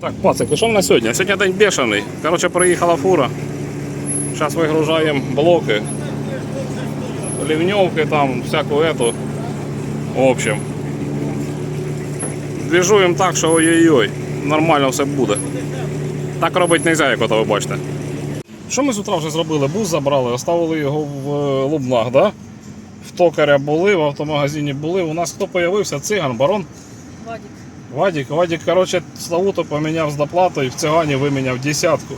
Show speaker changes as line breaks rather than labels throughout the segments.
Так, пацики, що в нас сьогодні? Сьогодні день бешений. Коротше, приїхала фура. Зараз вигружаємо блоки, лівньовки там, всяку эту. В общем. Двіжуємо так, що ой-ой-ой, нормально все буде. Так робити не можна, як ото ви бачите. Що ми з утра вже зробили? Бус забрали, оставили його в е, Лубнах, да? В токаря були, в автомагазині були. У нас хто появився? Циган, барон.
Вадик.
Вадик, Вадик, короче, Славуту поміняв з доплатою, в цигані виміняв десятку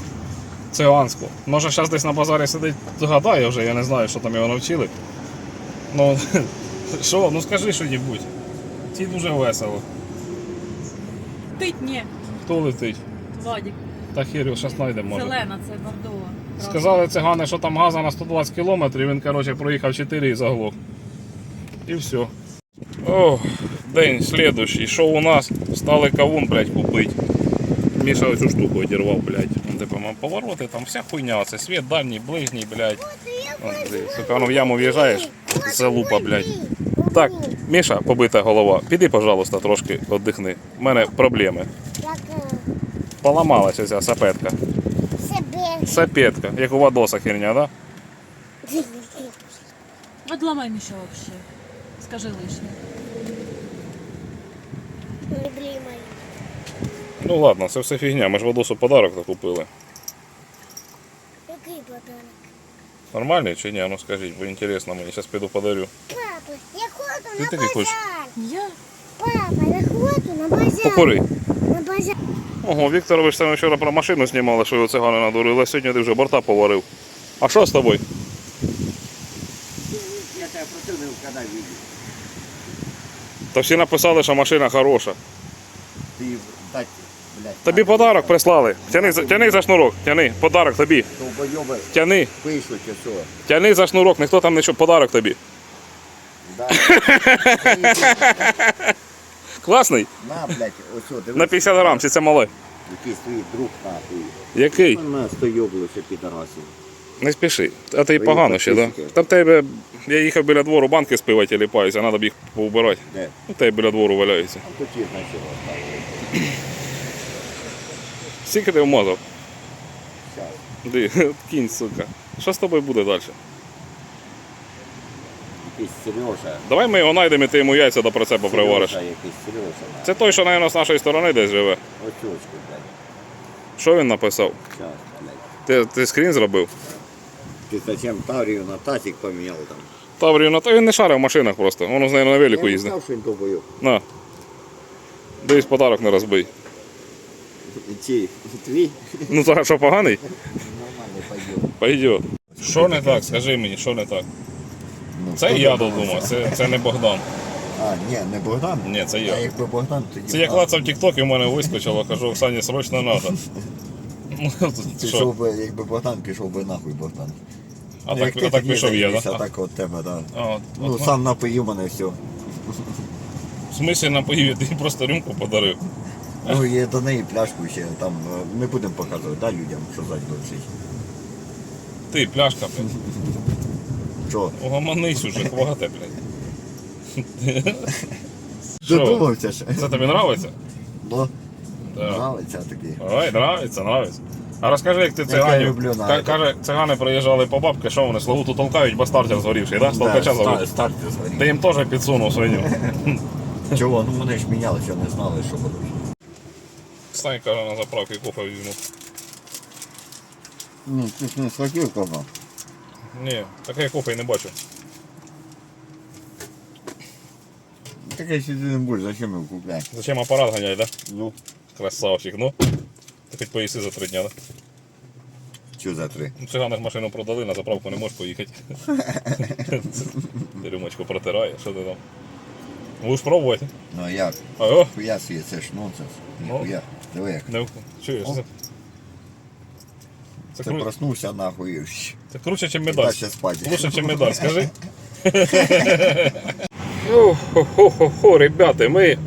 циганську. Може зараз десь на базарі сидить, гадає вже, я не знаю, що там його навчили. Ну, що, ну скажи що-небудь. Ті дуже весело.
Тить ні.
Хто летить?
Вадик.
Та хірю, зараз знайдемо може.
Зелена, це бордова.
Сказали цигани, що там газа на 120 кілометрів, він, короче, проїхав 4 і заглох. І все. О, день слідущий. Що у нас? Стали кавун, блядь, купити. Міша оцю штуку одірвав, блядь. По-моєму, повороти, там вся хуйня. Це світ дальній, ближній, блядь. Сука, ну в яму в'їжджаєш, залупа, блядь. Так, Міша, побита голова, піди, пожалуйста, трошки віддихни. У мене проблеми. Поламалася ця сапетка. Сапетка, як у Вадоса херня, да?
Відламай Міша вообще. Скажи лишнє.
Любимый.
Ну ладно, це все фігня. Ми ж Вадосу подарок то купили.
Какой подарок?
Нормальний чи ні? Ну скажіть, бо інтересно мені. Зараз піду подарю.
Папа, я ходу
Ты
на
хочешь?
базар.
Я?
Папа, я ходу на базар.
Покури.
На базар.
Ого, Вікторович там вчора про машину знімали, що його цигани надурили, а сьогодні ти вже борта поварив. А що з тобою?
Я тебе просив не вкладай відео.
Та всі написали, що машина хороша.
Ти блядь.
Тобі подарок прислали. Тяни, за- тяни за шнурок, тяни. Подарок тобі.
Довбойоби
Тяни,
пишуть все.
тяни за шнурок, ніхто там нічого, подарок тобі.
Да.
Класний?
На, блядь, ось о, дивись.
На 50 грам, чи це мале?
Якийсь твій друг нахуй.
Який?
На стойоблуся підарасів.
Не спіши. А ти й погано ще, так? Да?
підписуйте.
Та тебе. Я їхав біля двору, банки з пива тіліпаються, треба б їх поубирати.
Де?
У тебе біля двору валяються.
Тут їх оставили.
Скільки ти вмазав?
Щас.
Ди, кінь, сука. Що з тобою буде далі?
Якийсь Сережа.
Давай ми його знайдемо і ти йому яйця до прицепа привариш.
Сережа якийсь Сережа. на.
Це той, що, мабуть, з нашої сторони десь живе.
Очочку, блядь.
Що він написав?
Щас, блядь.
Ти, ти скрін зробив?
Ти зачем Таврію на татик поміняв там?
Таврію, ну то він не шарив в машинах просто. Воно з нею на велику
Я не
їздить.
знав, що він.
На. Дивись, подарок не розбий.
Ті, твій?
Ну зараз що поганий?
Нормально пойдет.
Пойдет. Що не так? Скажи мені, що не так?
Ну,
Це
хто
я
додумався?
додумав, це, це не Богдан.
А, ні, не Богдан.
Ні, це
А
я.
якби Богдан, тоді.
Це я
б-
клацав тік-ток і в мене вискочило, кажу, Оксані срочно треба. Ну,
Пішов
що?
би, якби Богдан, пішов би нахуй Богдан.
А так,
ти
а так
тоді
пішов я, так?
Так от тебе, так.
А, от,
Ну,
от,
сам напоїв мене все.
В смислі напоїв, ти просто рюмку подарив.
Ну і до неї пляшку ще там е, не будемо показувати, да, людям, що лежить.
Ти, пляшка, блядь.
Що?
Угомонись уже, хвати, блядь. Що?
Додумався ще.
Це тобі нравиться?
Ну,
Да.
нравиться такий.
Ой, нравиться, нравиться. А розкажи, як ти
я люблю на
Каже, цигани приїжджали по бабки, що вони Славуту толкають, бо стартер згорівший, да? З толкача
ста-
згорів. Ти їм теж підсунув свиню.
Чого? Ну вони ж мінялися, не знали, що будуть.
Стань, каже, на заправки кофе візьму.
Ну, ти ж не схотів кого.
Ні, таке кофе не бачу.
Таке сюди не будеш, зачем його купляти?
Зачем апарат ганяй, да?
Ну,
Красавчик, ну. Ти хоч поїси за три дня, да?
що за три?
Ну, Циганих машину продали, на заправку не можеш поїхати. Ти рюмочку протирає, що ти там? Будеш пробувати?
Ну а як? Хуя свій, це ж нонсенс.
Ну.
Ніхуя. Диви як.
не чуєш?
О.
Це, це,
Ти
кру...
проснувся нахуй.
це круче, ніж медаль. Лучше, ніж медаль, скажи. Хо-хо-хо, ребята, ми,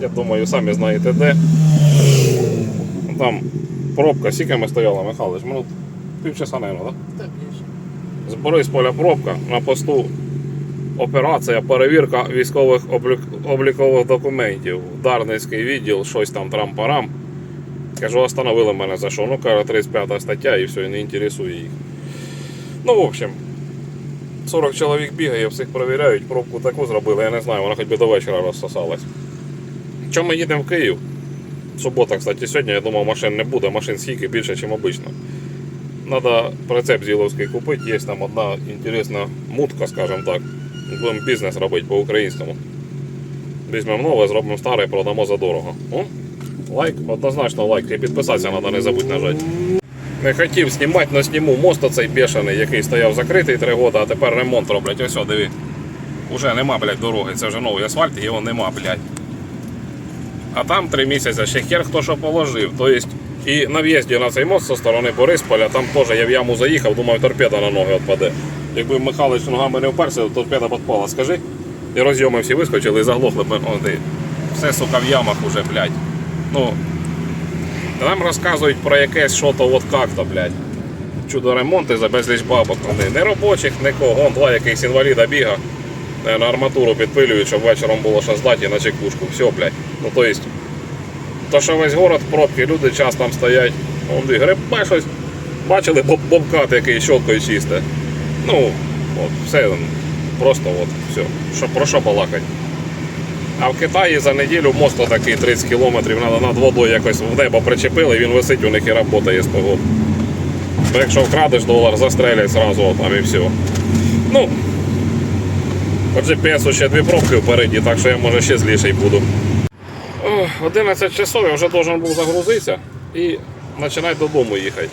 я думаю, самі знаєте де. Там пробка, скільки ми стояли, Михайлович, минут півчаса, мабуть, так?
Так, більше.
З Борисполя пробка на посту операція, перевірка військових облік- облікових документів. Дарницький відділ, щось там трам-парам. Кажу, остановили мене за що? Ну, каже, 35 стаття і все, і не інтересує їх. Ну, в общем, 40 чоловік бігає, всіх перевіряють, пробку таку зробили, я не знаю, вона хоч би до вечора розсосалась. Чому ми їдемо в Київ? Субота, кстати, сьогодні, я думав, машин не буде, машин скільки більше, ніж обично. Надо прицеп зіловський купити, є там одна інтересна мутка, скажімо так. Будемо бізнес робити по-українському. Візьмемо нове, зробимо старе, продамо за дорого. О? Лайк, однозначно лайк. І підписатися треба, не забудь нажати. Не хотів знімати, але зніму мост оцей бешений, який стояв закритий 3 роки, а тепер ремонт роблять. Ось, о, диви. Уже нема, блядь, дороги. Це вже новий асфальт, його нема, блядь. А там 3 місяці ще хер хто що положив. Тобто і на в'їзді на цей мост зі сторони Борисполя, там теж я в яму заїхав, думаю, торпеда на ноги відпаде. Якби Михайлович ногами не вперся, то торпеда підпала, скажи. І розйоми всі вискочили і заглохли. б. Все, сука, в ямах уже, блядь. Ну, нам розказують про якесь що-то от как-то, блядь. Чудо ремонти за безліч бабок. Вони не робочих, нікого. Вон два якихось інваліда біга. На арматуру підпилюють, щоб вечором було що здати на чекушку. Все, блядь. Ну то есть. То, що весь город пробки, люди час там стоять. Вон і грибе щось. Бачили бобкат, який щоткою чисте. Ну, от, все просто от, все. Що, про що балакать. А в Китаї за неділю мост такий 30 кілометрів, над водою якось в небо причепили, він висить у них і працює з того. Якщо вкрадеш долар, застрелять зразу там і все. Ну, по GPS ще дві пробки впереді, так що я може ще зліший буду. Ох, 11 часов я вже должен був загрузитися і починати додому їхати.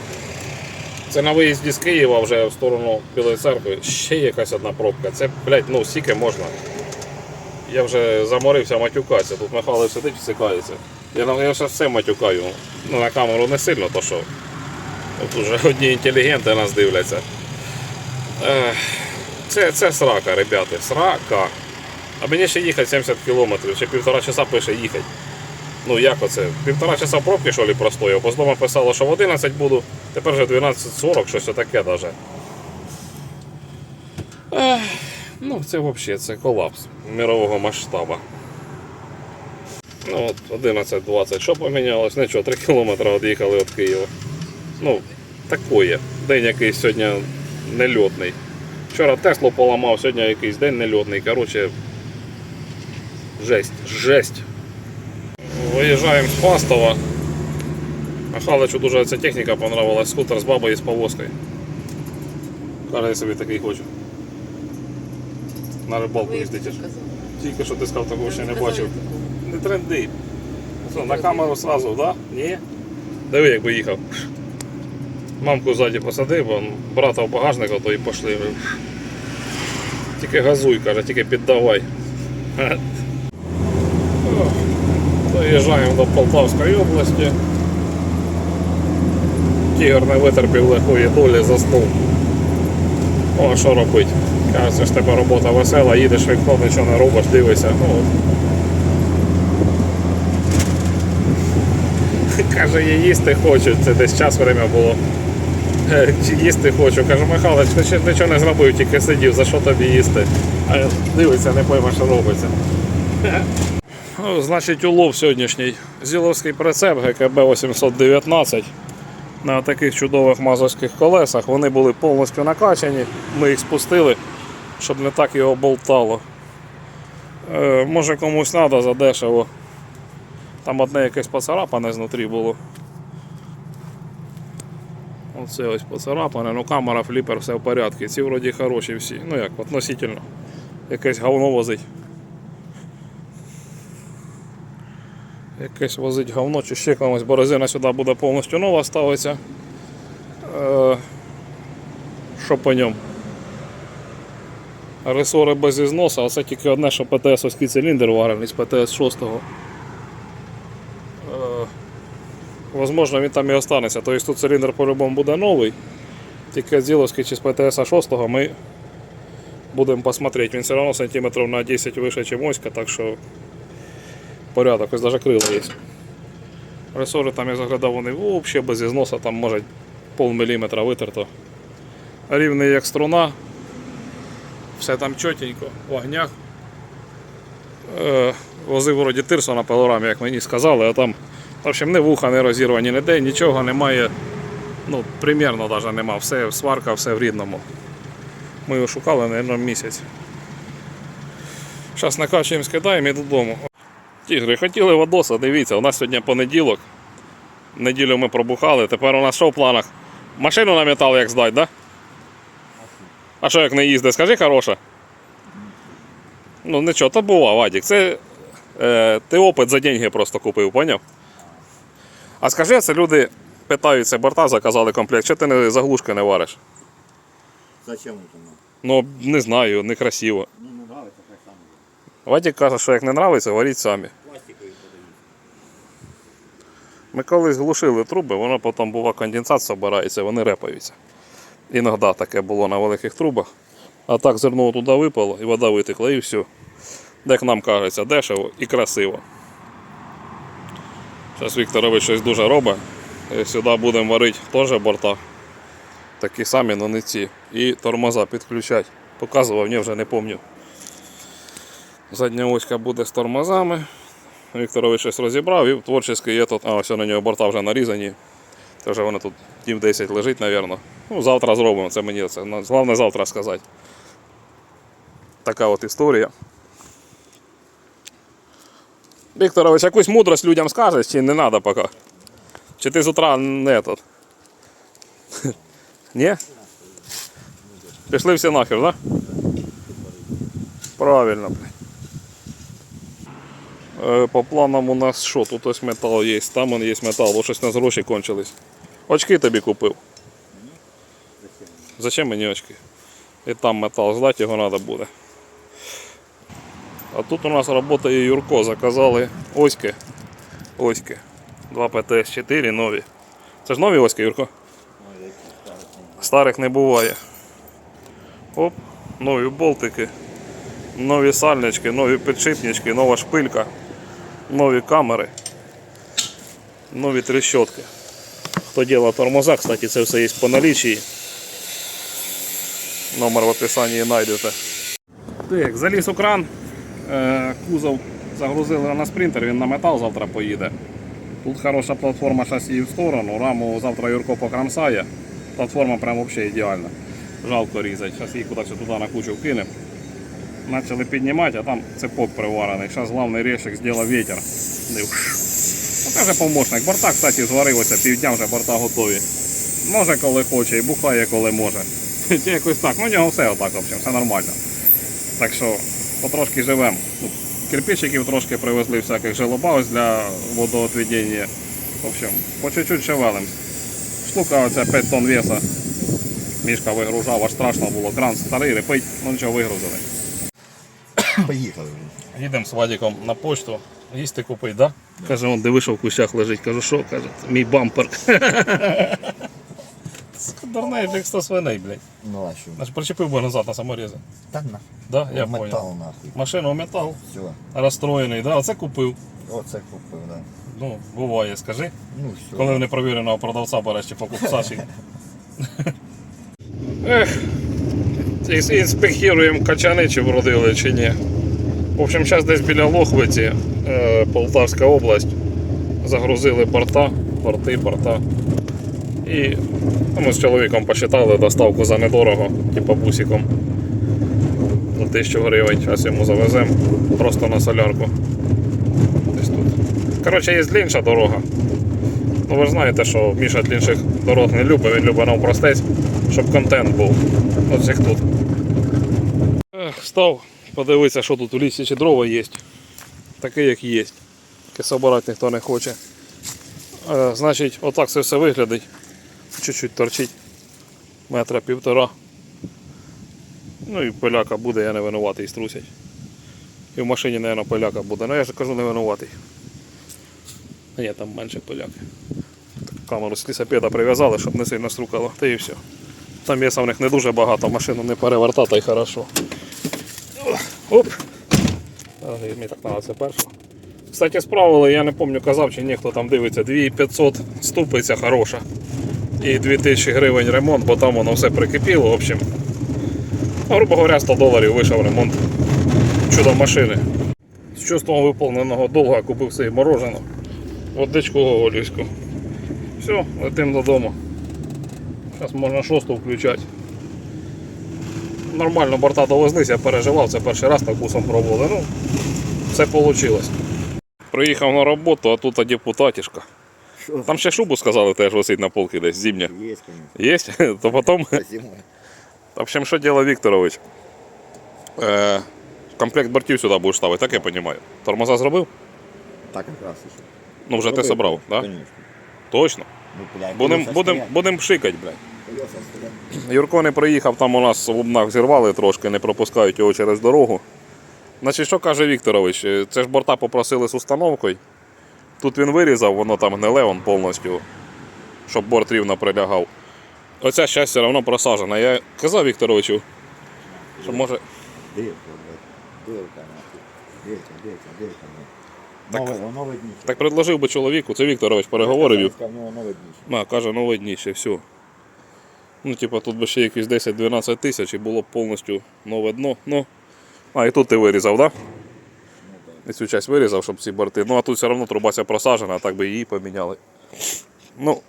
Це на виїзді з Києва вже в сторону Білої церкви. Ще якась одна пробка. Це, блядь, ну стільки можна. Я вже заморився матюкатися. Тут Михайло сидить всикається. Я, я ще все матюкаю. Ну, на камеру не сильно, то що. Тут вже одні інтелігенти нас дивляться. Це, це срака, ребята, срака. А мені ще їхати 70 кілометрів, ще півтора часа пише їхати. Ну як оце? Півтора часа пробки що ли простояв, бо з дому писало, що в 11 буду, тепер вже 12.40, щось таке даже. Ех, ну це взагалі це колапс мирового масштабу. Ну от 11.20, що помінялось? Нічого, 3 кілометри від'їхали від Києва. Ну, такое. День якийсь сьогодні нельотний. Вчора Теслу поламав, сьогодні якийсь день нельотний. Коротше, жесть, жесть. Виїжджаємо з Фастова. Михайловичу дуже ця техніка понравилась, скутер з бабою і з повозкою. Каже, я собі такий хочу. На рибалку їздити. Тільки що ти сказав, такого ще не бачив. Не тренди. Що, на камеру сразу, да? Ні? Диви, якби їхав. Мамку ззаді посадив, он брата в багажник, а то і пошли. Тільки газуй, каже, тільки піддавай. Ох, до Полтавської області. Тігр не витерпів легкої долі, заснув. О, а що робить? Каже, це ж тебе робота весела, їдеш вікно, нічого не робиш, дивишся. Ну, от. Каже, я їсти хочу, це десь час время було. Е, їсти хочу. Каже, Михайлович, ти нічого не зробив, тільки сидів, за що тобі їсти? А дивиться, не пойме, що робиться. Ну, значить, улов сьогоднішній. Зіловський прицеп ГКБ 819 на таких чудових мазовських колесах. Вони були повністю накачані. Ми їх спустили, щоб не так його болтало. Е, може комусь треба задешево. Там одне якесь поцарапане знутрі було. Оце ось поцарапане, ну камера, фліпер, все в порядку. Ці вроді хороші всі. Ну як, относительно. Якесь говно возить. Якесь возить говно чи ще комусь, бо резина сюди буде повністю нова ставиться. Е, що по ньому? Ресори без ізносу, а це тільки одне, що ПТС-овський циліндр варений з ПТС 6. Е, Возможно, він там і останеться. Тобто тут циліндр по-любому буде новий. Тільки з Діловський чи з ПТС 6 ми будемо посмотреть. Він все одно сантиметрів на 10 вище, ніж моська, так що порядок, ось навіть крила є. Ресори там я заглядав, вони взагалі без ізносу, там може пол міліметра витерто. Рівний як струна. Все там чотенько, в огнях. Е, возив вроді тирсо на пилорамі, як мені сказали, а там В общем, ні вуха не розірвані, ніде, нічого немає. Ну, примірно навіть нема. Все сварка, все в рідному. Ми його шукали, мабуть, місяць. Зараз накачуємо, скидаємо і додому. Тігри, хотіли Вадоса, дивіться, у нас сьогодні понеділок. Неділю ми пробухали, тепер у нас що в планах? Машину на метал як здать, да? А що як не їздить, скажи хороша. Ну нічого, то бува, Вадік. Це е, ти опит за деньги просто купив, поняв? А скажи, це люди питаються, борта заказали комплект, що ти не заглушки не вариш?
Зачем это нам?
Ну, не знаю, некрасиво.
Ну, не нравится, как сам.
Вадік каже, що як не нравиться, варіть самі. Ми колись глушили труби, воно потім бува конденсат збирається, вони репаються. Іноді таке було на великих трубах. А так зерно туди випало і вода витекла, і все. Як нам кажеться, дешево і красиво. Зараз Вікторович щось дуже робить. Сюди будемо варити теж борта. Такі самі, але не ці. І тормоза підключати. Показував, ні, вже не пам'ятаю. Задня оська буде з тормозами. Вікторович щось розібрав і творчий є тут. А, ось на нього борта вже нарізані. Це вже вони тут днів 10 лежить, мабуть. Ну, завтра зробимо, це мені це. ну, Головне завтра сказати. Така от історія. Вікторович, якусь мудрость людям скажеш, чи не треба поки? Чи ти з утра не тут? Ні? Пішли всі нахер, так? Да? Правильно, блядь. Е, По планам у нас що? Тут ось метал є, там он є метал, бо щось у нас гроші кончились. Очки тобі купив. Зачем мені очки? І там метал, здати його треба буде. А тут у нас працює Юрко, заказали оськи. Оськи. 2 ПТС-4 нові. Це ж нові оськи, Юрко? Старих не буває. Оп, нові болтики, нові сальнички, нові підшипнички, нова шпилька, нові камери, нові трещотки. Хто робить тормоза, кстати, це все є по налічії. Номер в описанні знайдете. Так, заліз у кран, е, кузов загрузили на спринтер, він на метал завтра поїде. Тут хороша платформа шасі в сторону, раму завтра Юрко покрамсає. Платформа прям взагалі ідеальна. Жалко різати. Зараз її кудись туди на кучу вкинемо. Почали піднімати, а там цепок приварений. Зараз головний решик зробив вітер. Не. Ну, це вже помощник. Борта, кстати, зварилося, півдня вже борта готові. Може коли хоче і бухає коли може. Чи якось так. Ну у нього все отак, в общем, все нормально. Так що потрошки живемо. Кирпичиків трошки привезли всяких желобав для водоотведення. В общем, по чуть-чуть шевелим. Штука оця 5 тонн веса. Мішка вигружав, аж страшно було. Кран старий, репить, ну нічого вигрузили.
Поехали.
Їдемо з Вадиком на почту. Їсти купить, да? Каже, он де вийшов в кущах лежить. Кажу, що? Каже, мій бампер. Дурний, як 100 свиней, блядь.
Ну а что?
Значить, причепив би назад на саморези.
Да на.
Да, я понял.
Метал нахуй.
Машину метал,
Все.
розстроєний, да, оце купив.
Оце купив, да.
Ну, буває, скажи.
Ну все.
Коли в непровіреного продавця береш чи покупсачі. Ех, із- інспектуємо качани, чи вродили, чи ні. В общем, зараз десь біля Лохвиці, е, Полтавська область, загрузили порта, порти, порта. І ну, ми з чоловіком посчитали доставку за недорого, типу бусиком. За 1000 гривень. Зараз йому завеземо просто на солярку. Десь тут. Коротше, є длінша дорога. Ну ви ж знаєте, що Міша інших дорог не любить, він любить навпростець, щоб контент був. Як тут. Ех, Став, подивитися, що тут у лісі чи дрова є. Таке, як є. Таке собирати ніхто не хоче. Е, значить, отак це все виглядить. Чуть-чуть торчить. Метра півтора. Ну і поляка буде, я не винуватий, струсять. І в машині, мабуть, поляка буде. Ну я ж кажу, не винуватий. Ні, там менше поляки. Камеру з лісопеда прив'язали, щоб не сильно струкало. Та і все. Там м'яса в них не дуже багато, машину не переверта, та хорошо. Оп! Мені так треба це перше. Кстати, справили, я не пам'ятаю, казав чи ні, хто там дивиться, 2500 ступиця хороша. І 2000 гривень ремонт, бо там воно все прикипіло, в общем. Грубо говоря, 100 доларів вийшов ремонт чудо машини. З чувством виповненого долга купив собі мороженого. водичку гоголівську. Все, летим додому. Зараз можна шосту включати. Нормально борта довезлись, я переживав, це перший раз так бусом пробували. Ну, все вийшло. Приїхав на роботу, а тут депутатішка. Там ще шубу сказали, теж висить на полці десь зимня.
Є, звісно.
Є? То потім. В общем, що діло Вікторович? Е, комплект бортів сюди будеш ставити, так я розумію. Тормоза зробив?
Так якраз.
Ну вже ти зібрав, так? Да? Точно.
Ну, блядь,
Будем, будем, пшикать, блядь. Юрко не приїхав, там у нас в Лубнах зірвали трошки, не пропускають його через дорогу. Значить, що каже Вікторович? Е, Це ж борта попросили з установкою. Тут він вирізав, воно там гниле он повністю, щоб борт рівно прилягав. Оця щастя все одно просажена. Я казав Вікторовичу, що може.
Дирка, дирка, дирка. Нове.
Так предложив би чоловіку, це Вікторович переговорив.
Нове.
Каже, ну видніше, все. Ну, типа, тут би ще якісь 10-12 тисяч і було б повністю нове дно. Ну. А, і тут ти вирізав, так? Да? І цю часть вирізав, щоб ці борти. Ну, а тут все одно труба ця просажена, а так би її поміняли. Ну,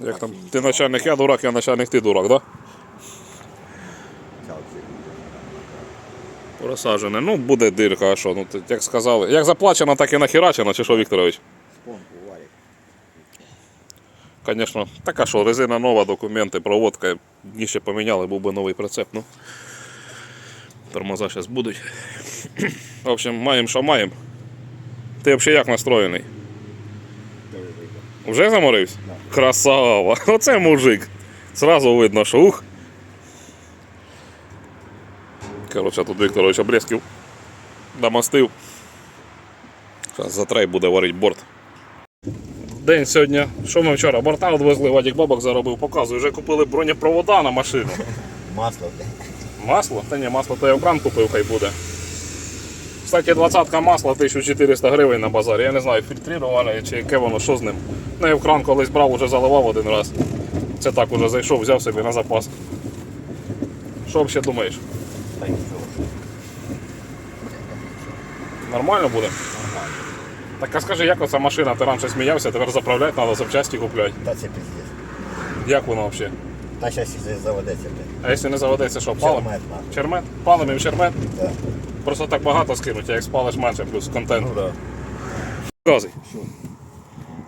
як там, ти начальник, я дурак, я начальник, ти дурак, так? Да? Просажене. Ну, буде дирка, а що? Ну, як сказали. Як заплачено, так і нахерачено, чи що, Вікторович? Звісно, така що, резина нова, документи, проводка, ще поміняли, був би новий прицеп. Ну. Тормоза зараз будуть. В общем, маємо, що маємо. Ти взагалі як настроєний? Вже заморився?
Да.
Красава! Оце мужик. Зразу видно, що ух. Коротше, тут Вікторович обрізків домастив. Зараз за трей буде варити борт. День сьогодні. Що ми вчора? Борта відвезли, Вадік бабок заробив, показую. Вже купили бронепровода на машину.
Масло, блядь.
Масло? Та ні, масло то я в кран купив, хай буде. Кстати, 20-ка масла 1400 гривень на базарі. Я не знаю, фільтрироване чи яке воно, що з ним. Ну я в кран колись брав, уже заливав один раз. Це так уже зайшов, взяв собі на запас. Що взагалі думаєш?
Та й?
Нормально буде? Так а скажи, як оця машина, ти раніше сміявся, тепер заправляти треба запчасті купляти.
Та це пиздец.
Як воно взагалі?
Та щас і заведеться.
А якщо не заведеться, що палим?
Чермет, нахуй.
Чермет? Палим і в чермет?
Да.
Просто так багато скинуть, а як спалиш менше, плюс контент.
Ну да.
Гази.
Що?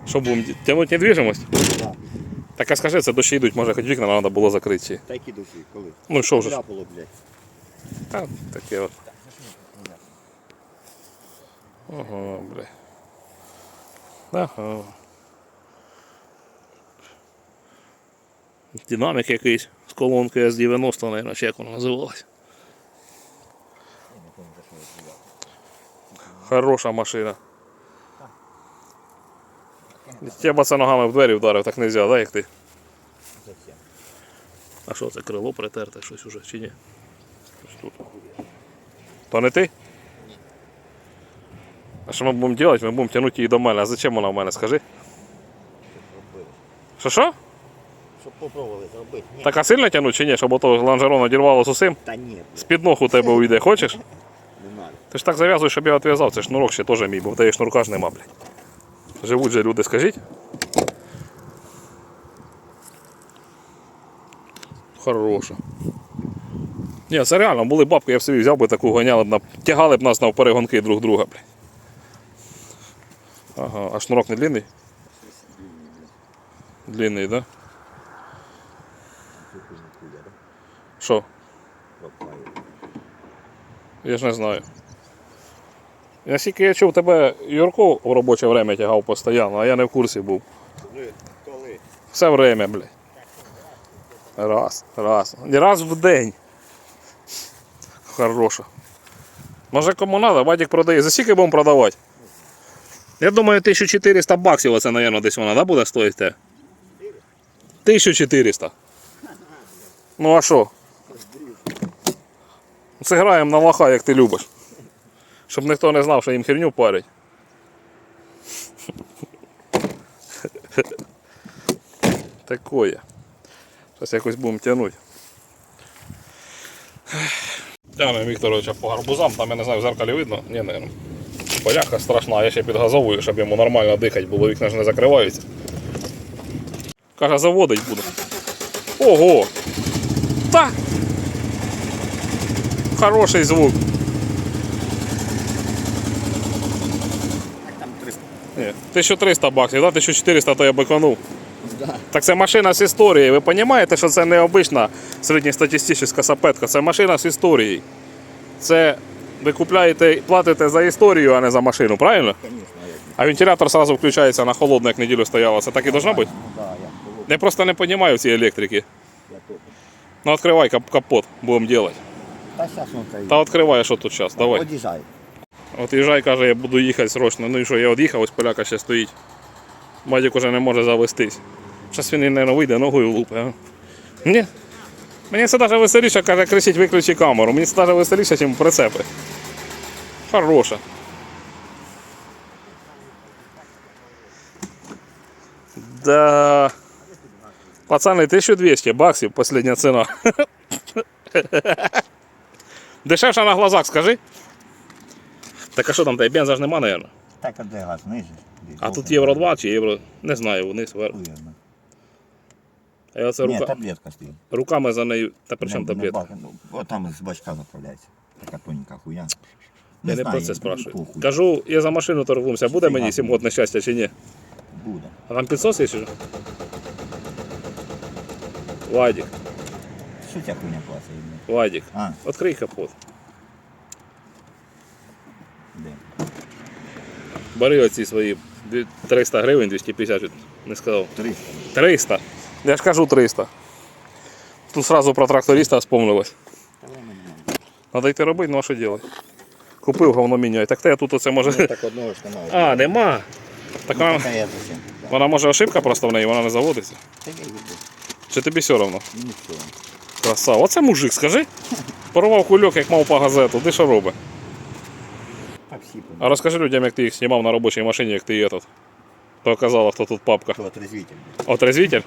Що будемо тягнути недвіжимость?
Да.
Так а скажи, це дощі йдуть, може хоч вікна треба було закриті.
Та які душі, коли?
Ну що вже? ж?
Ляпало, блядь.
Та, таке от. Ого, бля. Ага. Динамік якийсь з колонкою S90, мабуть, як воно називалось. Хороша машина. Тебе це ногами в двері вдарив, так не можна, да, як ти? А що це крило притерте щось уже чи ні? Тут. То не ти? А що ми будемо робити? Ми будемо тягнути її до мене. А зачем вона в мене, скажи? Що що?
Щоб попробували зробити. Ні.
Так а сильно тягнути чи ні? Щоб ото лонжерон одірвало з усім?
Та ні,
З-під ног у тебе уйде, хочеш?
не надо.
Ти ж так зав'язуєш, щоб я відв'язав. Це шнурок ще теж мій, бо в тебе шнурка ж нема, блядь. Живуть же люди, скажіть. Хороша. Ні, це реально, були бабки, я б собі взяв би таку гоняли б на. Тягали б нас на перегонки друг друга, блядь. Ага, а шнурок не длинний? Длинний, да? Що? Я ж не знаю. Наскільки я чув, тебе Юрко в робоче время тягав постійно, а я не в курсі був.
Коли?
Все время, блядь. Раз, раз. Раз в день. Хорошо. Може кому надо, Вадик продає. За скільки будемо продавати? Я думаю, 1400 баксів оце, мабуть, десь вона да, буде стоїти? 1400. Ну а що? Це на лоха, як ти любиш. Щоб ніхто не знав, що їм херню парять. Такое. Зараз якось будемо тягнути. Тягне Вікторовича по гарбузам, там я не знаю, в зеркалі видно. Ні, не. Поляка страшна, я ще підгазовую, щоб йому нормально дихати, було вікна ж не закриваються. Каже, заводить буде. Ого! Та! Хороший звук.
Там 300.
Ні, 1300 баксів, да? 1400 то я биканув.
Да.
Так це машина з історією. Ви розумієте, що це не обична середньостатистична сапетка, це машина з історією. Це ви купляєте, платите за історію, а не за машину, правильно? А вентилятор одразу включається на холодно, як неділю стояло. Це так і должно бути?
Ну, да, я
просто не розумію цієї електрики.
я.
Ну відкривай кап- капот, будемо робити.
Та зараз він стоїть.
Та відкривай, що тут зараз, давай.
Одіжай.
От їжджай, каже, я буду їхати срочно. Ну і що, я від'їхав, ось поляка ще стоїть. Бадік уже не може завестись. Зараз він, мабуть, вийде ногою лупе. А? Ні. Мені це навіть веселіше, каже, кричить, виключи камеру. Мені це навіть веселіше, ніж прицепи. Хороша. Да. Пацани, 1200 баксів, последня ціна. Дешевше на глазах, скажи. Так а що там, та й бенза ж нема, мабуть.
Так, а де газ нижче?
А тут євро 2 чи євро. Не знаю, вниз вверх. А я це
Ні,
рука...
таблетка стоїть.
руками за нею. Та при чому таблетка?
ну, там з бачка заправляється. Така тоненька хуя.
Я не про це
ну,
спрашиваю.
похуй.
Кажу, я за машину торгуюся, буде мені
Фіга
7
собі.
год нещастя чи ні?
Буде.
А там підсос є чи? що? Вадик,
Що ця хуйня класить?
Вадик,
А,
відкрий капот.
де?
Бери оці свої дві- 300 гривень, 250, чуть не сказав.
300.
300. Я ж кажу 300. Тут сразу про тракториста вспомнилось. Надо йти робити, ну а що робити? Купив говно міняй. Так те тут оце може.
Ну, так одного ж немає.
А, нема. Так
Ну,
вона, вона може ошибка просто в неї, вона не заводиться.
Я.
Чи тобі все одно?
Нічого.
Красава. Оце мужик, скажи. Порвав кульок, як мав по газету. Ти що робить? А розкажи людям, як ти їх знімав на робочій машині, як ти этот. То казала, хто тут папка.
Хто отрезвитель?
Отрезвитель?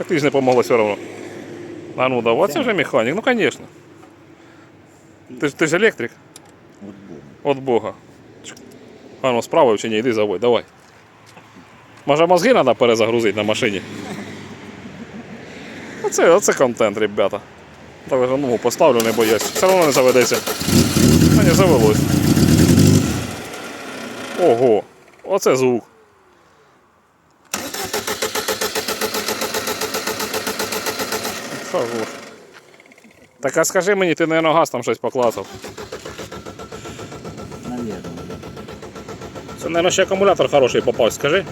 Так.
Так ти ж не помогло все одно. А ну да, оце вже механік, ну звісно. Ти, ж- ти ж електрик
От Бога.
від Бога. А ну справив чи ні, йди заводь, давай. Може мозги треба перезагрузити на машині. Оце, оце контент, ребята. Так вже ну, поставлю, не боюсь. Все одно не заведеться. А не завелось. Ого, оце звук. Хорош. Так а скажи мені, ти, наверное, газ там щось поклацав.
Навірно.
Це, наверное, ще акумулятор хороший попався, скажи.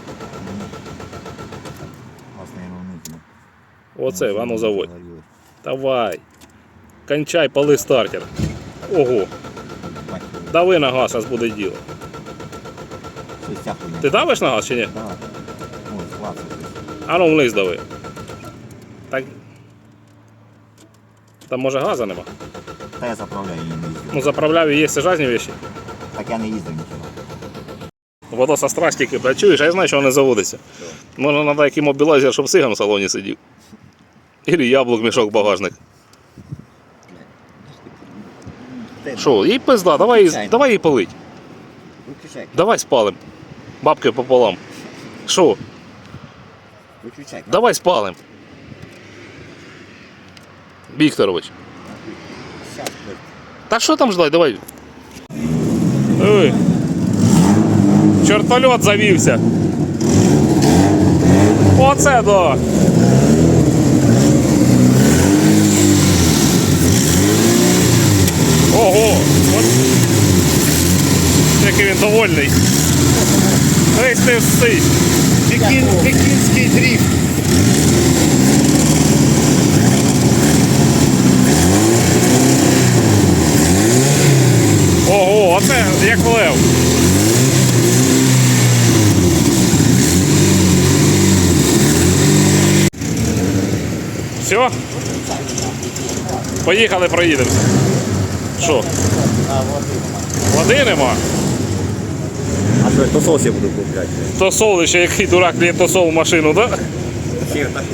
Оце, ну заводь. Давай. Кончай пали стартер. Ого, дави на газ, зараз буде діло. Ти давиш на газ чи ні? А ну вниз дави. Там може газа нема.
Та я заправляю, я не їздив.
Ну заправляю, є різні речі.
Так я не їздив нічого.
Вода со страстики, блядь, чуєш, а я знаю, що вона не заводиться. Може, треба який мобілайзер, щоб сиган в салоні сидів. Ілі яблук мішок в багажник. Що, їй пизда, давай, її- давай її полить.
Виключай.
Давай спалим. Бабки пополам. Що?
Виключай.
Давай спалим. Вікторович. Та що там ждать, давай. Ой. Чортольот завівся. Оце да. Ого! От. Який він довольний. Ти всий.
Пекін, пекінський дріфт.
Ого, оце як лев. Все? Поїхали, проїдемося. Що?
Води
нема.
А що, то соус я буду купляти.
То сол ще який дурак клієнт то сол в машину, да?
Ще таку.